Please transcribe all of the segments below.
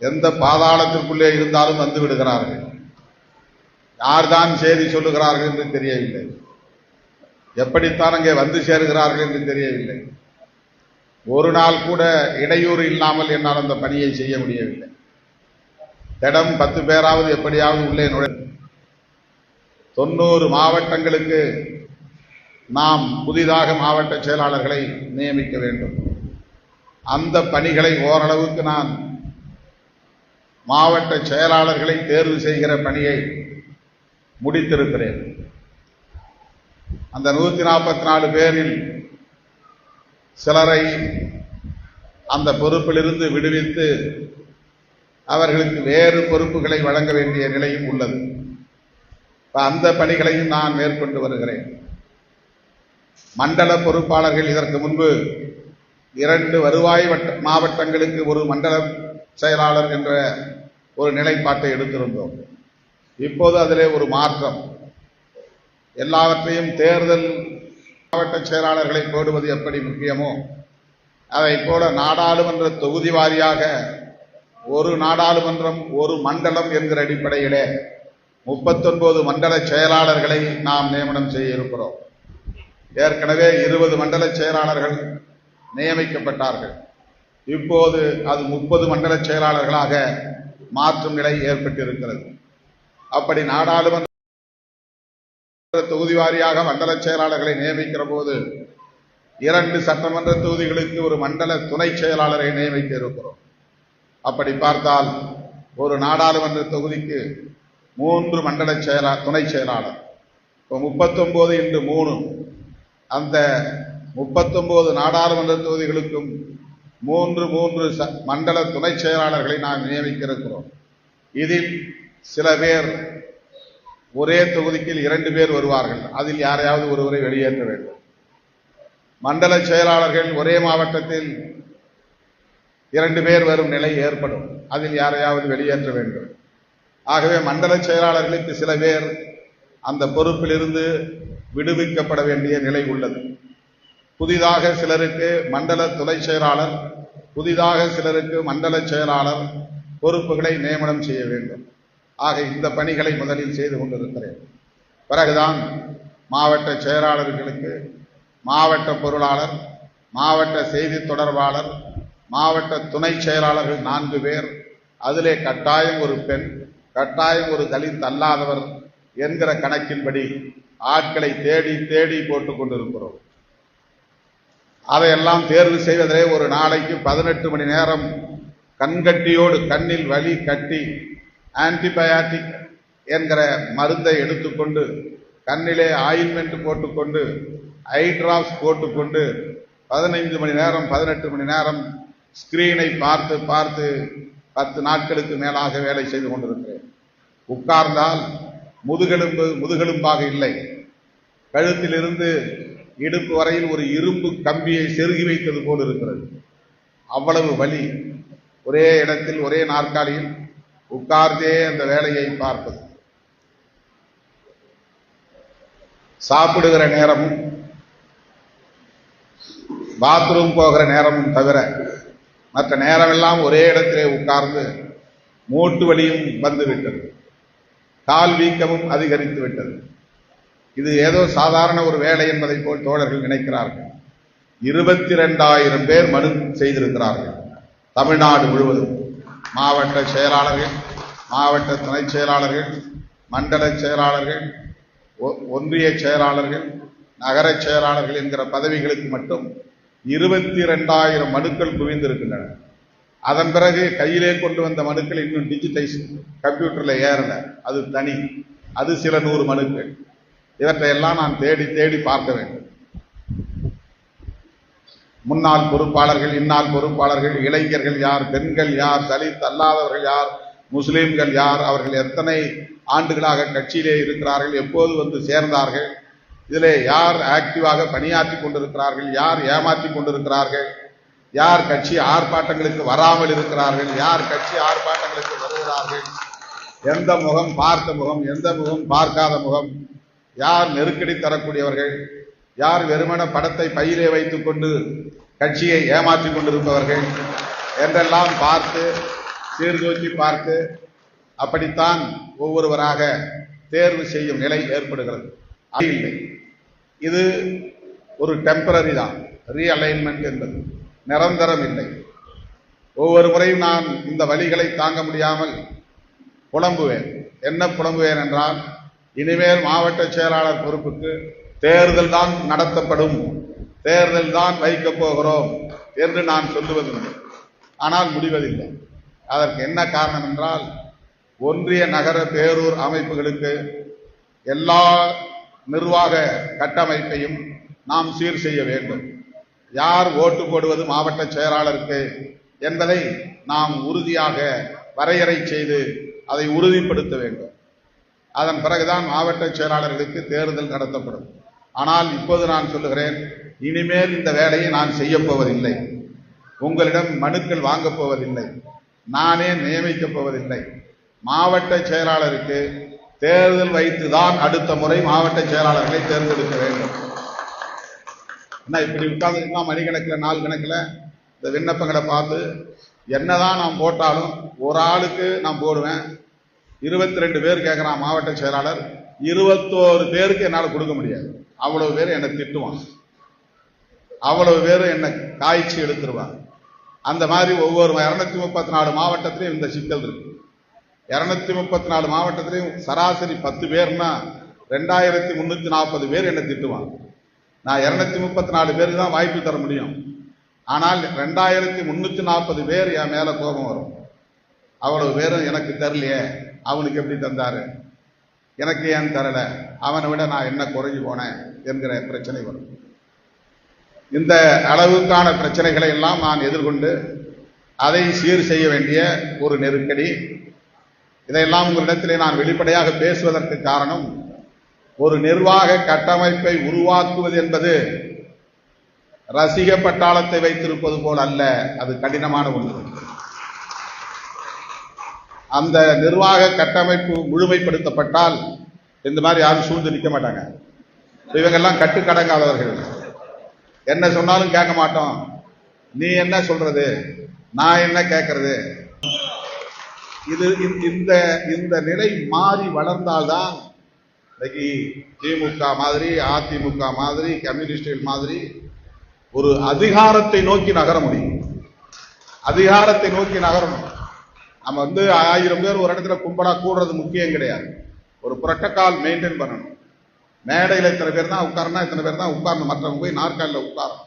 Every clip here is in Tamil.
எந்த பாதாளத்திற்குள்ளே இருந்தாலும் வந்து விடுகிறார்கள். யார்தான் செய்தி சொல்லுகிறார்கள் என்று தெரியவில்லை. எப்படித்தான் அங்கே வந்து சேருகிறார்கள் என்று தெரியவில்லை. ஒரு நாள் கூட இடையூறு இல்லாமல் என்னால் அந்த பணியை செய்ய முடியவில்லை. திடம் பத்து பேராவது எப்படியாவது உள்ளே நுழை தொண்ணூறு மாவட்டங்களுக்கு நாம் புதிதாக மாவட்ட செயலாளர்களை நியமிக்க வேண்டும். அந்த பணிகளை ஓரளவுக்கு நான் மாவட்ட செயலாளர்களை தேர்வு செய்கிற பணியை முடித்திருக்கிறேன். அந்த நூற்றி நாற்பத்தி நாலு பேரில் சிலரை அந்த பொறுப்பிலிருந்து விடுவித்து அவர்களுக்கு வேறு பொறுப்புகளை வழங்க வேண்டிய நிலையும் உள்ளது. இப்போ அந்த பணிகளையும் நான் மேற்கொண்டு வருகிறேன். மண்டல பொறுப்பாளர்கள் இதற்கு முன்பு இரண்டு வருவாய் வட்ட மாவட்டங்களுக்கு ஒரு மண்டல செயலாளர் என்ற ஒரு நிலைப்பாட்டை எடுத்திருந்தோம். இப்போது அதிலே ஒரு மாற்றம். எல்லாவற்றையும் தேர்தல் மாவட்ட செயலாளர்களை போடுவது எப்படி முக்கியமோ அதை போல நாடாளுமன்ற தொகுதி வாரியாக ஒரு நாடாளுமன்றம் ஒரு மண்டலம் என்கிற அடிப்படையிலே முப்பத்தொன்பது மண்டல செயலாளர்களை நாம் நியமனம் செய்ய இருக்கிறோம் ஏற்கனவே இருபது மண்டல செயலாளர்கள் நியமிக்கப்பட்டார்கள். இப்போது அது முப்பது மண்டல செயலாளர்களாக மாற்றும் நிலை ஏற்பட்டிருக்கிறது. அப்படி நாடாளுமன்ற தொகுதி வாரியாக மண்டல செயலாளர்களை நியமிக்கிற போது இரண்டு சட்டமன்ற தொகுதிகளுக்கு ஒரு மண்டல துணை செயலாளரை நியமிக்க இருக்கிறோம். அப்படி பார்த்தால் ஒரு நாடாளுமன்ற தொகுதிக்கு மூன்று மண்டல செயலா துணை செயலாளர். இப்போ முப்பத்தொம்போது இன்று மூணு. அந்த முப்பத்தொம்போது நாடாளுமன்ற தொகுதிகளுக்கும் மூன்று மூன்று ச- மண்டல துணை செயலாளர்களை நாம் நியமிக்கிறோம் இதில் சில பேர் ஒரே தொகுதிக்கு இரண்டு பேர் வருவார்கள். அதில் யாரையாவது ஒருவரை வெளியேற்ற வேண்டும். மண்டல செயலாளர்கள் ஒரே மாவட்டத்தில் இரண்டு பேர் வரும் நிலை ஏற்படும். அதில் யாரையாவது வெளியேற்ற வேண்டும். ஆகவே மண்டல செயலாளர்களுக்கு சில பேர் அந்த பொறுப்பிலிருந்து விடுவிக்கப்பட வேண்டிய நிலை உள்ளது. புதிதாக சிலருக்கு மண்டல துணை செயலாளர் புதிதாக சிலருக்கு மண்டல செயலாளர் பொறுப்புகளை நியமனம் செய்ய வேண்டும். ஆக இந்த பணிகளை முதலில் செய்து கொண்டிருக்கிறேன். பிறகுதான் மாவட்ட செயலாளர்களுக்கு மாவட்ட பொருளாளர் மாவட்ட செய்தி தொடர்பாளர் மாவட்ட துணை செயலாளர்கள் நான்கு பேர் அதிலே கட்டாயம் ஒரு பெண் கட்டாயம் ஒரு தலித் அல்லாதவர் என்கிற கணக்கின்படி ஆட்களை தேடி தேடி போட்டுக் கொண்டிருக்கிறோம். அதையெல்லாம் தேர்வு செய்வதிலே ஒரு நாளைக்கு பதினெட்டு மணி நேரம் கண்கட்டியோடு கண்ணில் வலி கட்டி ஆன்டிபயாட்டிக் என்கிற மருந்தை எடுத்துக்கொண்டு கண்ணிலே ஆயில்மெண்ட் போட்டுக்கொண்டு ஐ டிராப்ஸ் போட்டுக்கொண்டு பதினைந்து மணி நேரம் பதினெட்டு மணி நேரம் ஸ்கிரீனை பார்த்து பார்த்து பத்து நாட்களுக்கு மேலாக வேலை செய்து கொண்டிருக்கிறேன். உட்கார்ந்தால் முதுகெலும்பு முதுகெலும்பாக இல்லை. கழுத்திலிருந்து இடுப்பு வரையில் ஒரு இரும்பு கம்பியை செருகி வைத்தது போல் இருக்கிறது. அவ்வளவு வலி. ஒரே இடத்தில் ஒரே நாற்காலியில் உட்கார்ந்தே அந்த வேலையை பார்ப்பது சாப்பிடுகிற நேரமும் பாத்ரூம் போகிற நேரமும் தவிர மற்ற நேரமெல்லாம் ஒரே இடத்திலே உட்கார்ந்து மூட்டு வலியும் வந்துவிட்டது கால் வீக்கமும் அதிகரித்து விட்டது. இது ஏதோ சாதாரண ஒரு வேலை என்பதை போல் தோழர்கள் நினைக்கிறார்கள். இருபத்தி ரெண்டாயிரம் பேர் மனு செய்திருக்கிறார்கள். தமிழ்நாடு முழுவதும். மாவட்ட செயலாளர்கள் மாவட்ட துணை செயலாளர்கள் மண்டல செயலாளர்கள் ஒ- ஒன்றிய செயலாளர்கள் நகர செயலாளர்கள் என்கிற பதவிகளுக்கு மட்டும் இருபத்தி ரெண்டாயிரம் மனுக்கள் குவிந்திருக்கின்றன. அதன் பிறகு கையிலே கொண்டு வந்த மனுக்கள் இன்னும் டிஜிட்டைஸ் கம்ப்யூட்டரில் ஏறல. அது தனி. அது சில நூறு மனுக்கள். இவற்றையெல்லாம் நான் தேடி தேடி பார்க்க வேண்டும். முன்னாள் பொறுப்பாளர்கள் இன்னால் பொறுப்பாளர்கள் இளைஞர்கள் யார் பெண்கள் யார் தலித் அல்லாதவர்கள் யார் முஸ்லீம்கள் யார் அவர்கள் எத்தனை ஆண்டுகளாக கட்சியிலே இருக்கிறார்கள் எப்போது வந்து சேர்ந்தார்கள் இதிலே யார் ஆக்டிவாக பணியாற்றி கொண்டிருக்கிறார்கள் யார் ஏமாற்றி கொண்டிருக்கிறார்கள் யார் கட்சி ஆர்ப்பாட்டங்களுக்கு வராமல் இருக்கிறார்கள் யார் கட்சி ஆர்ப்பாட்டங்களுக்கு வருகிறார்கள் எந்த முகம் பார்த்த முகம் எந்த முகம் பார்க்காத முகம் யார் நெருக்கடி தரக்கூடியவர்கள்? யார் வெறுமன படத்தை பையிலே வைத்துக் கொண்டு கட்சியை ஏமாற்றிக் கொண்டிருப்பவர்கள்? என்றெல்லாம் பார்த்து சீர்தூக்கி பார்த்து அப்படித்தான் ஒவ்வொருவராக தேர்வு செய்யும் நிலை ஏற்படுகிறது. அது இல்லை. இது ஒரு டெம்பரரி தான். ரீஅலைன்மெண்ட் என்பது. நிரந்தரம் இல்லை. ஒவ்வொரு முறையும் நான் இந்த வழிகளை தாங்க முடியாமல் புலம்புவேன். என்ன புலம்புவேன் என்றால் இனிமேல் மாவட்ட செயலாளர் பொறுப்புக்கு தேர்தல் தான் நடத்தப்படும். தேர்தல் தான் வைக்கப் போகிறோம் என்று நான் சொல்லுவதுண்டு ஆனால் முடிவதில்லை. அதற்கு என்ன காரணம் என்றால் ஒன்றிய நகர பேரூர் அமைப்புகளுக்கு எல்லா நிர்வாக கட்டமைப்பையும் நாம் சீர் செய்ய வேண்டும். யார் ஓட்டு போடுவது மாவட்ட செயலாளருக்கு என்பதை நாம் உறுதியாக வரையறை செய்து அதை உறுதிப்படுத்த வேண்டும். அதன் பிறகுதான் மாவட்ட செயலாளர்களுக்கு தேர்தல் நடத்தப்படும். ஆனால் இப்போது நான் சொல்லுகிறேன் இனிமேல் இந்த வேலையை நான் செய்யப் போவதில்லை. உங்களிடம் மனுக்கள் வாங்கப் போவதில்லை. நானே நியமிக்கப் போவதில்லை. மாவட்ட செயலாளருக்கு தேர்தல் வைத்துதான் அடுத்த முறை மாவட்ட செயலாளர்களை தேர்ந்தெடுக்க வேண்டும். என்ன இப்படி உட்கார்ந்துருக்கா மணிக்கணக்கில் நாள் கணக்கில் இந்த விண்ணப்பங்களை பார்த்து என்னதான் நான் போட்டாலும் ஒரு ஆளுக்கு நான் போடுவேன். இருபத்தி ரெண்டு பேர் கேட்குறான் மாவட்ட செயலாளர் இருபத்தோரு பேருக்கு என்னால் கொடுக்க முடியாது. அவ்வளவு பேர் என்னை திட்டுவான். அவ்வளவு பேர் என்னை காய்ச்சி எடுத்துருவாங்க அந்த மாதிரி ஒவ்வொரு இரநூத்தி முப்பத்தி நாலு மாவட்டத்திலையும் இந்த சிக்கல் இருக்கு. இரநூத்தி முப்பத்தி நாலு மாவட்டத்திலையும் சராசரி பத்து பேர்னா ரெண்டாயிரத்தி முந்நூற்றி நாற்பது பேர் என்னை திட்டுவாங்க நான் இரநூத்தி முப்பத்தி நாலு பேருக்கு தான் வாய்ப்பு தர முடியும். ஆனால் ரெண்டாயிரத்தி முந்நூற்றி நாற்பது பேர் என் மேலே கோபம் வரும். அவ்வளவு பேரும் எனக்கு தெரிலையே அவனுக்கு எப்படி தந்தாரு? எனக்கு ஏன் தரல? அவனை விட நான் என்ன குறைஞ்சு போனேன் என்கிற பிரச்சனை வரும். இந்த அளவுக்கான பிரச்சனைகளை எல்லாம் நான் எதிர்கொண்டு அதை சீர் செய்ய வேண்டிய ஒரு நெருக்கடி. இதையெல்லாம் உங்களிடத்திலே நான் வெளிப்படையாக பேசுவதற்கு காரணம் ஒரு நிர்வாக கட்டமைப்பை உருவாக்குவது என்பது ரசிக பட்டாளத்தை வைத்திருப்பது போல் அல்ல அது கடினமான ஒன்று. அந்த நிர்வாக கட்டமைப்பு முழுமைப்படுத்தப்பட்டால் இந்த மாதிரி யாரும் சூழ்ந்து நிற்க மாட்டாங்க. இவங்கெல்லாம் கட்டுக்கடங்காதவர்கள் என்ன சொன்னாலும் கேட்க மாட்டோம். நீ என்ன சொல்றது? நான் என்ன கேட்கறது? இது இந்த- இந்த இந்த நிலை மாறி வளர்ந்தால்தான் இன்னைக்கு திமுக மாதிரி அதிமுக மாதிரி கம்யூனிஸ்டுகள் மாதிரி ஒரு அதிகாரத்தை நோக்கி நகர முடியும். அதிகாரத்தை நோக்கி நகரணும். நம்ம வந்து ஆயிரம் பேர் ஒரு இடத்துல கும்பலா கூடுறது முக்கியம் கிடையாது. ஒரு புரோட்டோகால் மெயின்டைன் பண்ணணும். மேடையில் இத்தனை பேர் தான் உட்காரனா இத்தனை பேர் தான் உட்காரணும். மற்றவங்க போய் நாற்காலில் உட்காரணும்.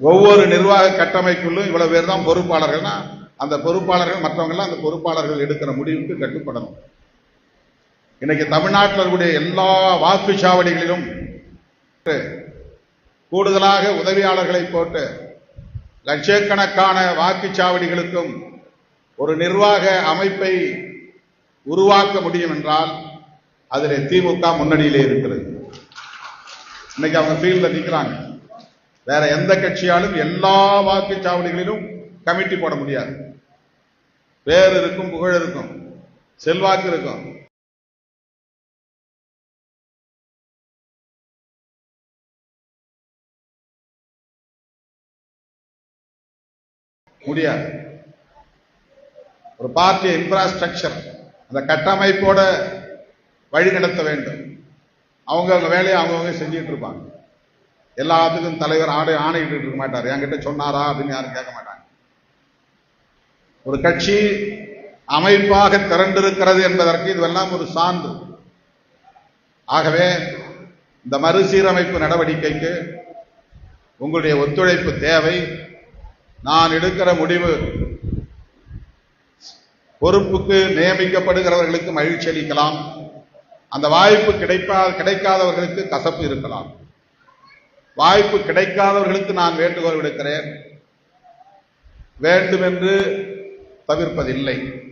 ஒவ்வொரு நிர்வாக கட்டமைப்புள்ளும் இவ்வளவு பேர் தான் பொறுப்பாளர்கள்னா அந்த பொறுப்பாளர்கள் மற்றவங்கெல்லாம் அந்த பொறுப்பாளர்கள் எடுக்கிற முடிவுக்கு கட்டுப்படணும். இன்னைக்கு தமிழ்நாட்டில் இருக்கக்கூடிய எல்லா வாக்குச்சாவடிகளிலும் கூடுதலாக உதவியாளர்களை போட்டு லட்சக்கணக்கான வாக்குச்சாவடிகளுக்கும் ஒரு நிர்வாக அமைப்பை உருவாக்க முடியும் என்றால் அதில் திமுக முன்னணியிலே இருக்கிறது. இன்னைக்கு அவங்க ஃபீல்டில் நிற்கிறாங்க வேற எந்த கட்சியாலும் எல்லா வாக்குச்சாவடிகளிலும் கமிட்டி போட முடியாது. பேர் இருக்கும் புகழ் இருக்கும் செல்வாக்கு இருக்கும். முடியாது. ஒரு பார்ட்டி இன்ஃப்ராஸ்ட்ரக்சர் அந்த கட்டமைப்போட வழி நடத்த வேண்டும். அவங்க அவங்க வேலையை அவங்கவுங்க செஞ்சுட்டு இருப்பாங்க. எல்லாத்துக்கும் தலைவர் ஆடை ஆணையிட்டு இருக்க மாட்டார். என்கிட்ட சொன்னாரா அப்படின்னு யாரும் கேட்க மாட்டாங்க. ஒரு கட்சி அமைப்பாக திரண்டிருக்கிறது என்பதற்கு இதுவெல்லாம் ஒரு சான்று. ஆகவே இந்த மறுசீரமைப்பு நடவடிக்கைக்கு உங்களுடைய ஒத்துழைப்பு தேவை. நான் எடுக்கிற முடிவு. பொறுப்புக்கு நியமிக்கப்படுகிறவர்களுக்கு மகிழ்ச்சி அளிக்கலாம். அந்த வாய்ப்பு கிடைப்பா கிடைக்காதவர்களுக்கு கசப்பு இருக்கலாம். வாய்ப்பு கிடைக்காதவர்களுக்கு நான் வேண்டுகோள் விடுக்கிறேன். வேண்டுமென்று தவிர்ப்பதில்லை.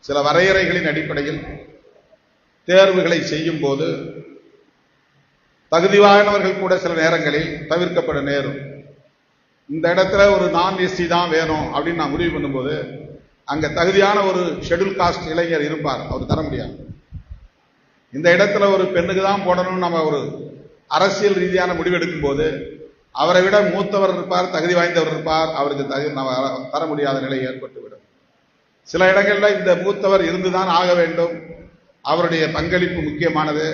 சில வரையறைகளின் அடிப்படையில் தேர்வுகளை செய்யும் போது தகுதிவானவர்கள் கூட சில நேரங்களில் தவிர்க்கப்பட நேரும். இந்த இடத்துல ஒரு நான் எஸ்சி தான் வேணும் அப்படின்னு நான் முடிவு பண்ணும்போது அங்கே தகுதியான ஒரு ஷெடியூல் காஸ்ட் இளைஞர் இருப்பார். அவர் தர முடியாது. இந்த இடத்துல ஒரு பெண்ணுக்கு தான் போடணும்னு நம்ம ஒரு அரசியல் ரீதியான முடிவு எடுக்கும்போது அவரை விட மூத்தவர் இருப்பார் தகுதி வாய்ந்தவர் இருப்பார் அவருக்கு தகுதி நம்ம தர முடியாத நிலை ஏற்பட்டுவிடும். சில இடங்களில் இந்த மூத்தவர் இருந்துதான் ஆக வேண்டும். அவருடைய பங்களிப்பு முக்கியமானது.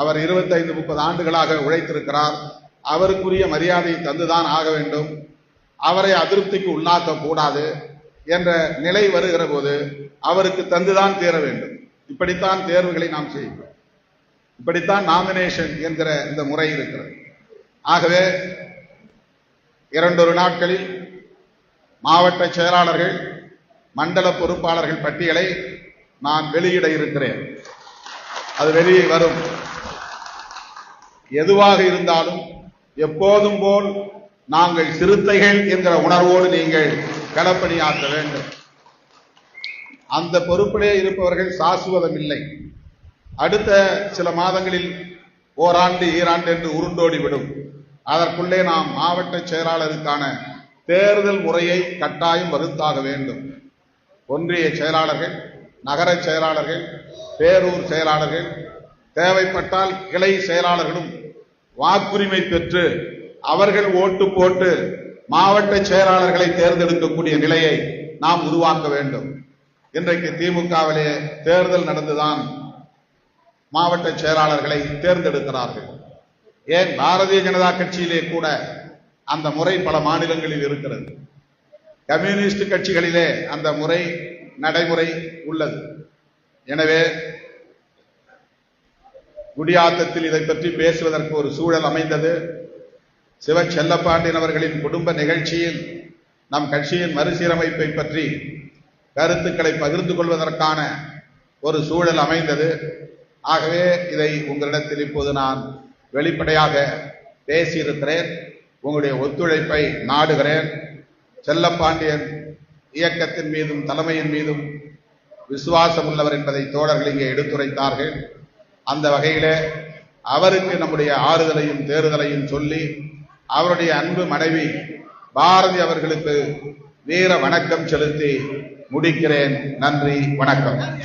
அவர் 25 முப்பது ஆண்டுகளாக உழைத்திருக்கிறார். அவருக்குரிய மரியாதை தந்துதான் ஆக வேண்டும். அவரை அதிருப்திக்கு உள்ளாக்க கூடாது என்ற நிலை வருகிற போது அவருக்கு தந்துதான் தேர வேண்டும். இப்படித்தான் தேர்வுகளை நாம் செய்கிறோம். இப்படித்தான் நாமினேஷன் என்கிற இந்த முறை இருக்கிறது. ஆகவே இரண்டொரு நாட்களில் மாவட்ட செயலாளர்கள் மண்டல பொறுப்பாளர்கள் பட்டியலை நான் வெளியிட இருக்கிறேன். அது வெளியே வரும். எதுவாக இருந்தாலும் எப்போதும் போல் நாங்கள் சிறுத்தைகள் என்கிற உணர்வோடு நீங்கள் களப்பணியாற்ற வேண்டும். அந்த பொறுப்பிலே இருப்பவர்கள் சாசுவதம் இல்லை அடுத்த சில மாதங்களில் ஓராண்டு ஈராண்டு என்று உருண்டோடி விடும் அதற்குள்ளே நாம் மாவட்ட செயலாளருக்கான தேர்தல் முறையை கட்டாயம் வகுத்தாக வேண்டும். ஒன்றிய செயலாளர்கள் நகர செயலாளர்கள் பேரூர் செயலாளர்கள் தேவைப்பட்டால் கிளை செயலாளர்களும் வாக்குரிமை பெற்று அவர்கள் ஓட்டு போட்டு மாவட்ட செயலாளர்களை தேர்ந்தெடுக்கக்கூடிய நிலையை நாம் உருவாக்க வேண்டும். இன்றைக்கு திமுகவிலே தேர்தல் நடந்துதான் மாவட்ட செயலாளர்களை தேர்ந்தெடுக்கிறார்கள். ஏன்? பாரதிய ஜனதா கட்சியிலே கூட அந்த முறை பல மாநிலங்களில் இருக்கிறது. கம்யூனிஸ்ட் கட்சிகளிலே அந்த முறை நடைமுறை உள்ளது. எனவே குடியாத்தத்தில் இதை பற்றி பேசுவதற்கு ஒரு சூழல் அமைந்தது. சிவ செல்லப்பாண்டியன் அவர்களின் குடும்ப நிகழ்ச்சியில் நம் கட்சியின் மறுசீரமைப்பை பற்றி கருத்துக்களை பகிர்ந்து கொள்வதற்கான ஒரு சூழல் அமைந்தது. ஆகவே இதை உங்களிடத்தில் இப்போது நான் வெளிப்படையாக பேசியிருக்கிறேன். உங்களுடைய ஒத்துழைப்பை நாடுகிறேன். செல்லப்பாண்டியன் இயக்கத்தின் மீதும் தலைமையின் மீதும் விசுவாசம் உள்ளவர் என்பதை தோழர்கள் இங்கே எடுத்துரைத்தார்கள். அந்த வகையில் அவருக்கு நம்முடைய ஆறுதலையும் தேறுதலையும் சொல்லி அவருடைய அன்பு மனைவி பாரதி அவர்களுக்கு வீர வணக்கம் செலுத்தி முடிக்கிறேன். நன்றி வணக்கம்.